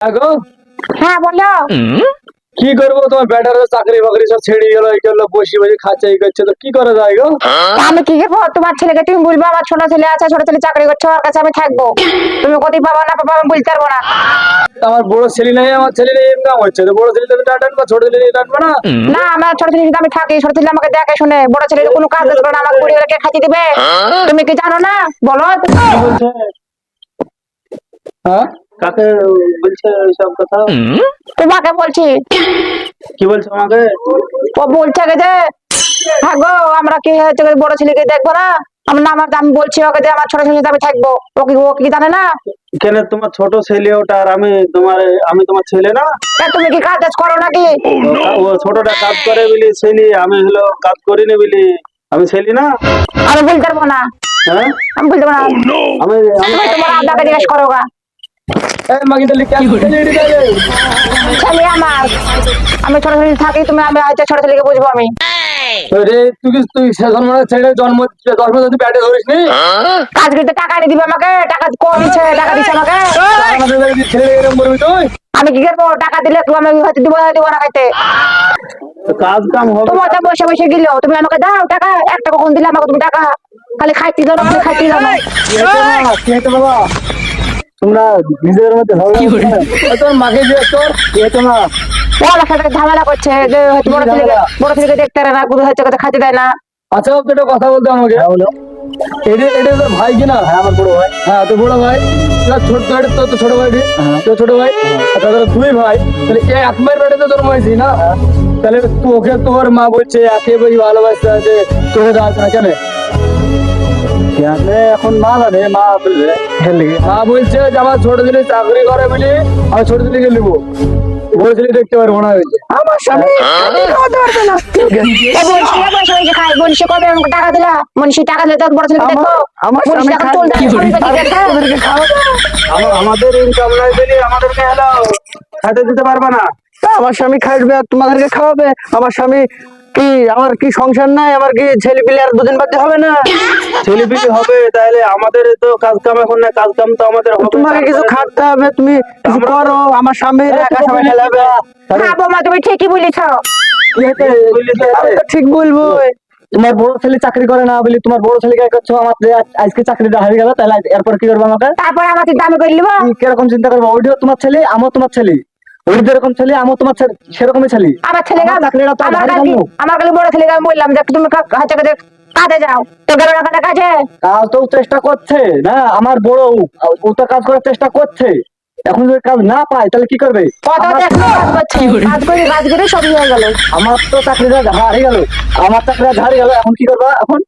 আগো? হ্যাঁ বলো। কি করব? তোমার ব্যাটার চাকরি বাকরি সব ছেড়ে গেল এই করল বসে বসে খাচ্ছে এই করছে তো কি করা যায় গো? আমি কি করব? তোমার ছেলেকে তুমি বলব আমার ছোট ছেলে আছে ছোট ছেলে চাকরি করছে ওর কাছে আমি থাকব। তুমি কোথায় পাবা না পাবা আমি বলতে পারব না। আমার বড় ছেলে নেই আমার ছেলে নেই ইনকাম হচ্ছে তো বড় ছেলে তুমি টানবা ছোট ছেলে টানবা না? না আমার ছোট ছেলে আমি থাকি ছোট ছেলে আমাকে দেখে শুনে বড় ছেলে কোনো কাজ করবে না আমাকে পরিবারকে খাইতে দিবে? তুমি কি জানো না? বলো। হ্যাঁ? কাকে বলছে সব কথা? তোমাকে বলছি। কি বলছে আমাকে? ও বলছে কে যে থাকব আমরা কি হচ্ছে যে বড় ছেলেকে দেখব না? আমি না আমার আমি বলছি ওকে যে আমার ছোট ছেলে আমি থাকব। ও কি ও কি জানে না? কেন তোমার ছোট ছেলে ওটা আর আমি তোমার আমি তোমার ছেলে না? তুমি কি কাজ করো নাকি? ও ছোটটা কাজ করে বলি ছেলে আমি হলো কাজ করিনি বলি আমি ছেলে না? আমি বলতে পারব না। হ্যাঁ? আমি বলতে পারব না। আমি আমি তোমার আব্বাকে জিজ্ঞেস করো গা। ছেলে আমার আমি ছোট ছেলে থাকি তুমি আমি হয়তো ছোট ছেলেকে বুঝব আমি তুই কি তুই জন্ম ছেলে জন্ম জন্ম যদি ব্যাটে ধরিস নি কাজ করতে টাকা এনে দিবে আমাকে টাকা কম দিচ্ছে টাকা দিচ্ছে আমাকে ছেলে এরকম করবি তুই আমি কি করব টাকা দিলে তুমি আমি হয়তো দিব না দিব না খাইতে কাজ কাম হবে তোমার তো বসে বসে গেলো তুমি আমাকে দাও টাকা এক টাকা কখন দিলে আমাকে তুমি টাকা খালি খাইতে দাও খাইতে দাও না। বাবা তোমরা নিজেদের মধ্যে তোর মাকে দিয়ে তোর কি সাথে ঝামেলা করছে। যে হয়তো বড় ছেলেকে বড় ছেলেকে দেখতে পারে না কথা খাইতে দেয় না। আচ্ছা ওকে একটা কথা বলতে আমাকে। এটা এটা তোর ভাই কিনা হ্যাঁ আমার বড় ভাই। হ্যাঁ তো বড় ভাই। না ছোট তো ছোট ভাই তো ছোট ভাই। আচ্ছা তোর দুই ভাই। তাহলে এই তো জন্ম হয়েছি না? তাহলে তোকে তোর মা বলছে একে বই ভালোবাসতে আছে তোকে যাওয়া না কেন? এখন মা জানে মা বলবে মা বলছে যে আমার ছোট চাকরি করে বলে আমি ছোট ছেলেকে নেব বড় ছেলে দেখতে পারব না হয়েছে আমার স্বামী খাওয়াতে পারবে না কবে টাকা দিলা? মনীষী টাকা দিলে বড় আমার স্বামী এখন খায়। চলতে ওদেরকে আমা- আমাদের ইনকাম নাই বলে আমাদেরকে হলো খাইতে দিতে পারবে না। তা আমার স্বামী খাইবে আর তোমাদেরকে খাওয়াবে। আমার স্বামী কি আমার কি সংসার নাই? আমার কি ছেলে পিলে আর দুদিন বাদে হবে না? ছেলে পিলে হবে তাহলে আমাদের তো কাজ কাম এখন না কাজ কাম তো আমাদের তোমাকে কিছু খাটতে হবে তুমি কিছু করো আমার স্বামী একা সময় খেলাবে। খাব মা তুমি ঠিকই বলেছ। ঠিক বলব। তোমার বড় ছেলে চাকরি করে না বলি তোমার বড় ছেলে কে করছ আমার আজকে চাকরিটা হারিয়ে গেল তাহলে এরপর কি করব আমাকে? তারপর আমাকে আমি করে নিবো? কীরকম চিন্তা করব? ওইটাও তোমার ছেলে আমার তোমার ছেলে। ওই যেরকম ছেলে আমার তোমার সেরকমই ছেলে। আমার ছেলে তো আমার কাছে আমার কাছে বড় ছেলেকে আমি বললাম যে তুমি কা- হচ্ছে যে কাজে যাও। তো গেল না কাজে কাজে। কাজ তো ও চেষ্টা করছে না আমার বড় ও। তো কাজ করার চেষ্টা করছে। এখন যদি কাজ না পায় তাহলে কি করবে? আমার- কাজ করে কাজ করে সবই হয়ে গেল। আমার তো চাকরিটা হারিয়ে গেল। আমার চাকরিটা হারিয়ে গেল এখন কি করবা এখন?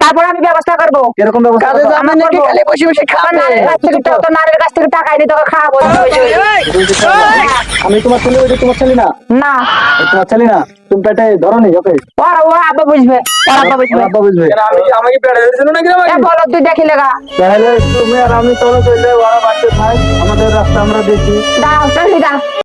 তারপর আমি ব্যবস্থা করব। এরকম ব্যবস্থা কাজে নাকি? খালি বসে বসে খাবে। নারীর তো- তো কাছ থেকে টাকা এনে তোকে খাওয়াবো। আমি তোমার ছেলে ওই তোমার ছেলে না? না। তোমার ছেলে না? তুমি পেটে ধরো নি ওকে ওরা ও আব্বা বুঝবে। ওর আব্বা বুঝবে। আব্বা বুঝবে। আমি আমাকে পেটে ধরেছিল নাকি এ বলো তুই দেখিলে গা তাহলে তুমি আর আমি চলো চলে ওরা বাড়িতে থাক। আমাদের রাস্তা আমরা দেখি। দাও চল যা